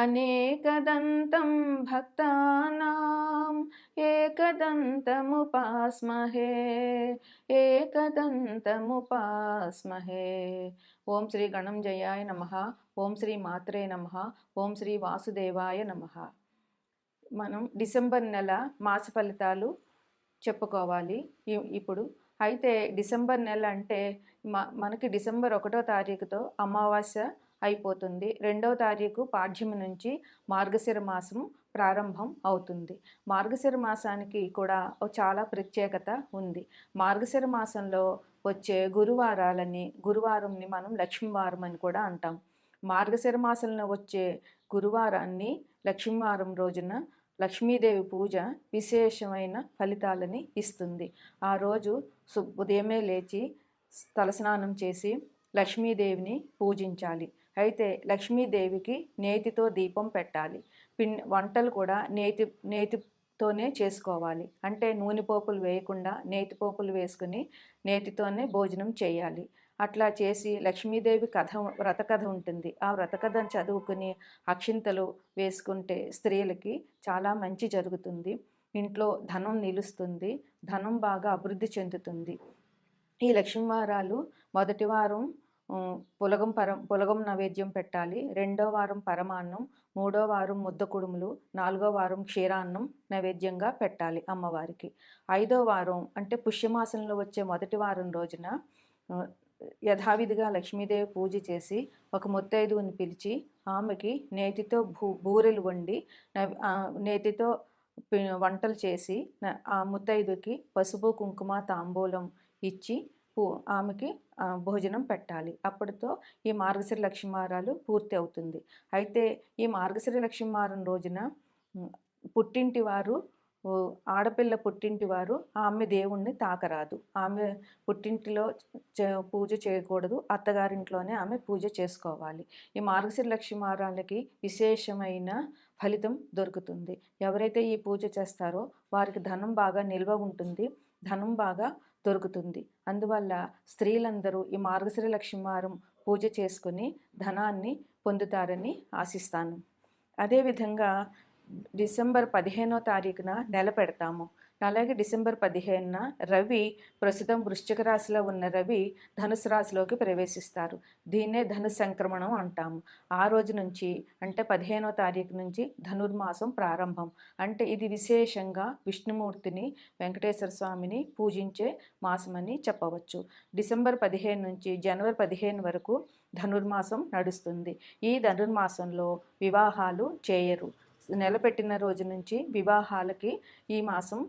అనేకదంతం భక్తానాం ఏకదంతముపాస్మహే ఏకదంతముపాస్మహే. ఓం శ్రీ గణం జయాయ నమ ఓం శ్రీ మాత్రే నమ ఓం శ్రీ వాసుదేవాయ నమ. మనం డిసెంబర్ నెల మాస ఫలితాలు చెప్పుకోవాలి. ఇప్పుడు అయితే డిసెంబర్ నెల అంటే మనకి డిసెంబర్ ఒకటో తారీఖుతో అమావాస్య అయిపోతుంది. రెండవ తారీఖు పాఠ్యమి నుంచి మార్గశిర మాసం ప్రారంభం అవుతుంది. మార్గశిర మాసానికి కూడా చాలా ప్రత్యేకత ఉంది. మార్గశిర మాసంలో వచ్చే గురువారాలని గురువారంని మనం లక్ష్మీవారం అని కూడా అంటాం. మార్గశిర మాసంలో వచ్చే గురువారాన్ని లక్ష్మీవారం రోజున లక్ష్మీదేవి పూజ విశేషమైన ఫలితాలని ఇస్తుంది. ఆ రోజు ఉదయమే లేచి తలస్నానం చేసి లక్ష్మీదేవిని పూజించాలి. అయితే లక్ష్మీదేవికి నేతితో దీపం పెట్టాలి. పిన్ వంటలు కూడా నేతి నేతితోనే చేసుకోవాలి. అంటే నూనె పోపులు వేయకుండా నేతి పోపులు వేసుకుని నేతితోనే భోజనం చేయాలి. అట్లా చేసి లక్ష్మీదేవి కథ వ్రతకథ ఉంటుంది. ఆ వ్రత కథను చదువుకుని అక్షింతలు వేసుకుంటే స్త్రీలకి చాలా మంచి జరుగుతుంది. ఇంట్లో ధనం నిలుస్తుంది. ధనం బాగా అభివృద్ధి చెందుతుంది. ఈ లక్ష్మీవారాలు మొదటి వారం పులగం పరం పులగం నైవేద్యం పెట్టాలి. రెండో వారం పరమాన్నం మూడో వారం ముద్ద కుడుములు నాలుగో వారం క్షీరాన్నం నైవేద్యంగా పెట్టాలి అమ్మవారికి. ఐదో వారం అంటే పుష్యమాసంలో వచ్చే మొదటి వారం రోజున యథావిధిగా లక్ష్మీదేవి పూజ చేసి ఒక ముత్తైదువుని పిలిచి ఆమెకి నేతితో భూ బూరెలు వండి నేతితో వంటలు చేసి ఆ ముత్తైదుకి పసుపు కుంకుమ తాంబూలం ఇచ్చి ఆమెకి భోజనం పెట్టాలి. అప్పటితో ఈ మార్గశిర లక్ష్మీవారాలు పూర్తి అవుతుంది. అయితే ఈ మార్గశిర లక్ష్మీవారం రోజున పుట్టింటి వారు ఆడపిల్ల పుట్టింటి వారు ఆమె దేవుణ్ణి తాకరాదు. ఆమె పుట్టింటిలో పూజ చేయకూడదు. అత్తగారింట్లోనే ఆమె పూజ చేసుకోవాలి. ఈ మార్గశిర లక్ష్మీవారాలకి విశేషమైన ఫలితం దొరుకుతుంది. ఎవరైతే ఈ పూజ చేస్తారో వారికి ధనం బాగా నిల్వ ఉంటుంది. ధనం బాగా దొరుకుతుంది. అందువల్ల స్త్రీలందరూ ఈ మార్గశిర లక్ష్మీవారం పూజ చేసుకుని ధనాన్ని పొందుతారని ఆశిస్తాను. అదేవిధంగా డిసెంబర్ పదిహేనో తారీఖున నెల పెడతాము. అలాగే డిసెంబర్ పదిహేనున రవి ప్రస్తుతం వృశ్చిక రాశిలో ఉన్న రవి ధనుసు రాశిలోకి ప్రవేశిస్తారు. దీన్నే ధను సంక్రమణం అంటాము. ఆ రోజు నుంచి అంటే పదిహేనో తారీఖు నుంచి ధనుర్మాసం ప్రారంభం. అంటే ఇది విశేషంగా విష్ణుమూర్తిని వెంకటేశ్వర స్వామిని పూజించే మాసమని చెప్పవచ్చు. డిసెంబర్ పదిహేను నుంచి జనవరి పదిహేను వరకు ధనుర్మాసం నడుస్తుంది. ఈ ధనుర్మాసంలో వివాహాలు చేయరు. నెలపెట్టిన రోజు నుంచి వివాహాలకి ఈ మాసం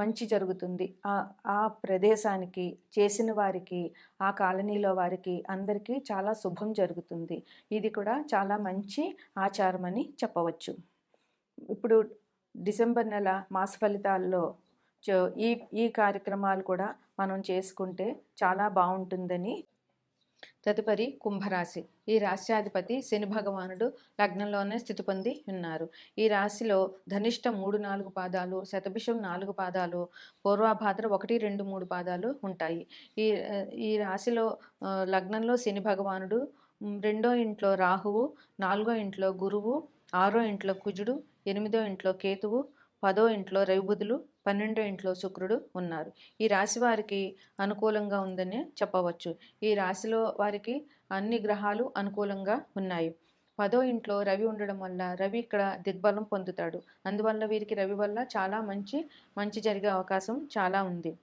మంచి జరుగుతుంది. ఆ ప్రదేశానికి చేసిన వారికి ఆ కాలనీలో వారికి అందరికీ చాలా శుభం జరుగుతుంది. ఇది కూడా చాలా మంచి ఆచారం అని చెప్పవచ్చు. ఇప్పుడు డిసెంబర్ నెల మాస ఫలితాల్లో ఈ ఈ కార్యక్రమాలు కూడా మనం చేసుకుంటే చాలా బాగుంటుందని తదుపరి కుంభరాశి. ఈ రాశ్యాధిపతి శని భగవానుడు లగ్నంలోనే స్థితి పొంది ఉన్నారు. ఈ రాశిలో ధనిష్ట మూడు నాలుగు పాదాలు శతభిషం నాలుగు పాదాలు పూర్వాభాద్ర ఒకటి రెండు మూడు పాదాలు ఉంటాయి. ఈ ఈ రాశిలో లగ్నంలో శని భగవానుడు రెండో ఇంట్లో రాహువు నాలుగో ఇంట్లో గురువు ఆరో ఇంట్లో కుజుడు ఎనిమిదో ఇంట్లో కేతువు పదో ఇంట్లో రవిబుధులు పన్నెండో ఇంట్లో శుక్రుడు ఉన్నారు. ఈ రాశి వారికి అనుకూలంగా ఉందని చెప్పవచ్చు. ఈ రాశిలో వారికి అన్ని గ్రహాలు అనుకూలంగా ఉన్నాయి. పదో ఇంట్లో రవి ఉండడం వల్ల రవి ఇక్కడ దిగ్బలం పొందుతాడు. అందువల్ల వీరికి రవి వల్ల చాలా మంచి మంచి జరిగే అవకాశం చాలా ఉంది.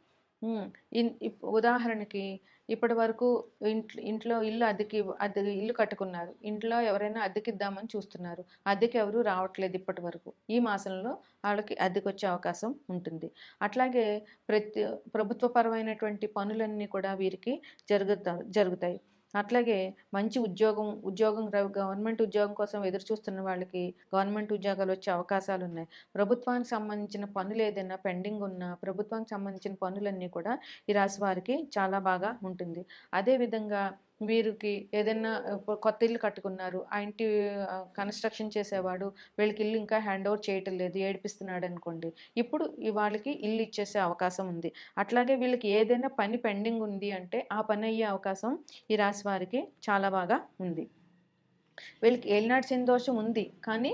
ఇన్- ఇప్- ఉదాహరణకి ఇప్పటి వరకు ఇంట్లో ఇంట్లో ఇల్లు అద్దెకి అద్దె ఇల్లు కట్టుకున్నారు. ఇంట్లో ఎవరైనా అద్దెకిద్దామని చూస్తున్నారు. అద్దెకి ఎవరు రావట్లేదు ఇప్పటి వరకు. ఈ మాసంలో వాళ్ళకి అద్దెకి వచ్చే అవకాశం ఉంటుంది. అట్లాగే ప్రతి ప్రభుత్వపరమైనటువంటి పనులన్నీ కూడా వీరికి జరుగుతా జరుగుతాయి. అట్లాగే మంచి ఉద్యోగం ఉద్యోగం గవర్నమెంట్ ఉద్యోగం కోసం ఎదురు చూస్తున్న వాళ్ళకి గవర్నమెంట్ ఉద్యోగాలు వచ్చే అవకాశాలు ఉన్నాయి. ప్రభుత్వానికి సంబంధించిన పనులు ఏదైనా పెండింగ్ ఉన్నా ప్రభుత్వానికి సంబంధించిన పనులన్నీ కూడా ఈ రాశి వారికి చాలా బాగా ఉంటుంది. అదేవిధంగా వీరికి ఏదైనా కొత్త ఇల్లు కట్టుకున్నారు. ఆ ఇంటి కన్స్ట్రక్షన్ చేసేవాడు వీళ్ళకి ఇల్లు ఇంకా హ్యాండ్ ఓవర్ చేయటం లేదు ఏడిపిస్తున్నాడు అనుకోండి. ఇప్పుడు వాళ్ళకి ఇల్లు ఇచ్చేసే అవకాశం ఉంది. అట్లాగే వీళ్ళకి ఏదైనా పని పెండింగ్ ఉంది అంటే ఆ పని అయ్యే అవకాశం ఈ రాశి వారికి చాలా బాగా ఉంది. వీళ్ళకి ఏలినాటి శని దోషం ఉంది కానీ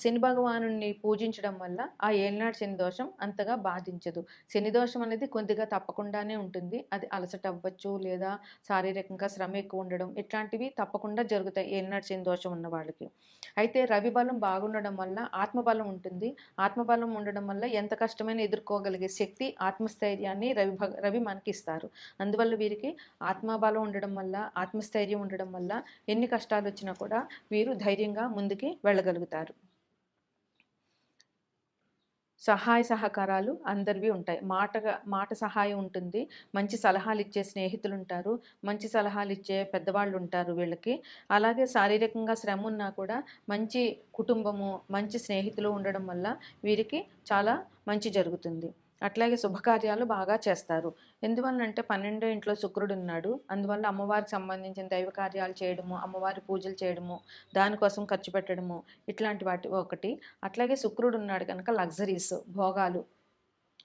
శని భగవానుని పూజించడం వల్ల ఆ ఏలినాటి శని దోషం అంతగా బాధించదు. శని దోషం అనేది కొద్దిగా తప్పకుండానే ఉంటుంది. అది అలసట అవ్వచ్చు లేదా శారీరకంగా శ్రమ ఎక్కువ ఉండడం ఇట్లాంటివి తప్పకుండా జరుగుతాయి ఏలినాటి శని దోషం ఉన్న వాళ్ళకి. అయితే రవి బలం బాగుండడం వల్ల ఆత్మబలం ఉంటుంది. ఆత్మబలం ఉండడం వల్ల ఎంత కష్టమైనా ఎదుర్కోగలిగే శక్తి ఆత్మస్థైర్యాన్ని రవి భగ రవి మనకి ఇస్తారు. అందువల్ల వీరికి ఆత్మబలం ఉండడం వల్ల ఆత్మస్థైర్యం ఉండడం వల్ల ఎన్ని కష్టాలు వచ్చినా కూడా వీరు ధైర్యంగా ముందుకి వెళ్ళగలుగుతారు. సహాయ సహకారాలు అందరివి ఉంటాయి. మాటగా మాట సహాయం ఉంటుంది. మంచి సలహాలు ఇచ్చే స్నేహితులు ఉంటారు మంచి సలహాలు ఇచ్చే పెద్దవాళ్ళు ఉంటారు వీళ్ళకి. అలాగే శారీరకంగా శ్రమ ఉన్నా కూడా మంచి కుటుంబము మంచి స్నేహితులు ఉండడం వల్ల వీరికి చాలా మంచి జరుగుతుంది. అట్లాగే శుభకార్యాలు బాగా చేస్తారు. ఎందువల్లంటే పన్నెండో ఇంట్లో శుక్రుడు ఉన్నాడు. అందువల్ల అమ్మవారికి సంబంధించిన దైవ కార్యాలు చేయడము అమ్మవారి పూజలు చేయడము దానికోసం ఖర్చు పెట్టడము ఇట్లాంటి వాటి ఒకటి. అట్లాగే శుక్రుడు ఉన్నాడు కనుక లగ్జరీస్ భోగాలు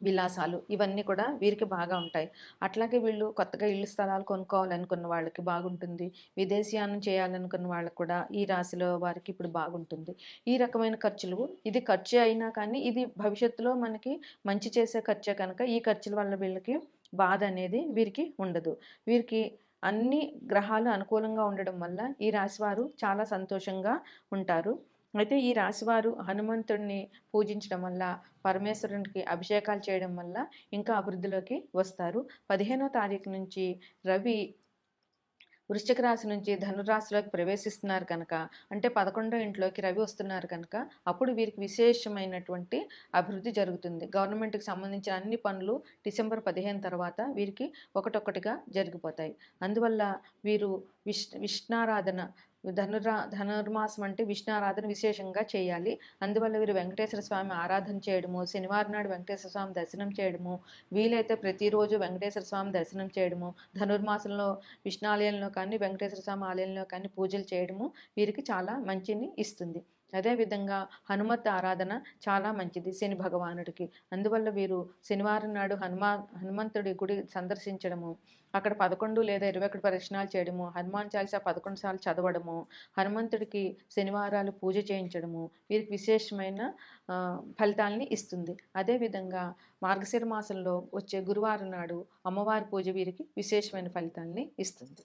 విలాసాలు ఇవన్నీ కూడా వీరికి బాగా ఉంటాయి. అట్లాగే వీళ్ళు కొత్తగా ఇల్లు స్థలాలు కొనుక్కోవాలనుకున్న వాళ్ళకి బాగుంటుంది. విదేశీయానం చేయాలనుకున్న వాళ్ళకి కూడా ఈ రాశిలో వారికి ఇప్పుడు బాగుంటుంది. ఈ రకమైన ఖర్చులు ఇది ఖర్చు అయినా కానీ ఇది భవిష్యత్తులో మనకి మంచి చేసే ఖర్చే కనుక ఈ ఖర్చుల వల్ల వీళ్ళకి బాధ అనేది వీరికి ఉండదు. వీరికి అన్ని గ్రహాలు అనుకూలంగా ఉండడం వల్ల ఈ రాశివారు చాలా సంతోషంగా ఉంటారు. అయితే ఈ రాశివారు హనుమంతుడిని పూజించడం వల్ల పరమేశ్వరునికి అభిషేకాలు చేయడం వల్ల ఇంకా అభివృద్ధిలోకి వస్తారు. పదిహేనో తారీఖు నుంచి రవి వృశ్చిక రాశి నుంచి ధనురాశిలోకి ప్రవేశిస్తున్నారు కనుక అంటే పదకొండో ఇంట్లోకి రవి వస్తున్నారు కనుక అప్పుడు వీరికి విశేషమైనటువంటి అభివృద్ధి జరుగుతుంది. గవర్నమెంట్కి సంబంధించిన అన్ని పనులు డిసెంబర్ పదిహేను తర్వాత వీరికి ఒకటొక్కటిగా జరిగిపోతాయి. అందువల్ల వీరు విష్ విష్ణారాధన ధనురా ధనుర్మాసం అంటే విష్ణు ఆరాధన విశేషంగా చేయాలి. అందువల్ల వీరు వెంకటేశ్వర స్వామి ఆరాధన చేయడము శనివారం నాడు వెంకటేశ్వర స్వామి దర్శనం చేయడము వీలైతే ప్రతిరోజు వెంకటేశ్వర స్వామి దర్శనం చేయడము ధనుర్మాసంలో విష్ణు ఆలయంలో కానీ వెంకటేశ్వర స్వామి ఆలయంలో కానీ పూజలు చేయడము వీరికి చాలా మంచిని ఇస్తుంది. అదేవిధంగా హనుమత్ ఆరాధన చాలా మంచిది శని భగవానుడికి. అందువల్ల వీరు శనివారం నాడు హనుమా హనుమంతుడి గుడి సందర్శించడము అక్కడ పదకొండు లేదా ఇరవై ఒకటి ప్రదక్షిణాలు చేయడము హనుమాన్ చాలీసా పదకొండు సార్లు చదవడము హనుమంతుడికి శనివారాలు పూజ చేయించడము వీరికి విశేషమైన ఫలితాలని ఇస్తుంది. అదేవిధంగా మార్గశిర మాసంలో వచ్చే గురువారం నాడు అమ్మవారి పూజ వీరికి విశేషమైన ఫలితాలని ఇస్తుంది.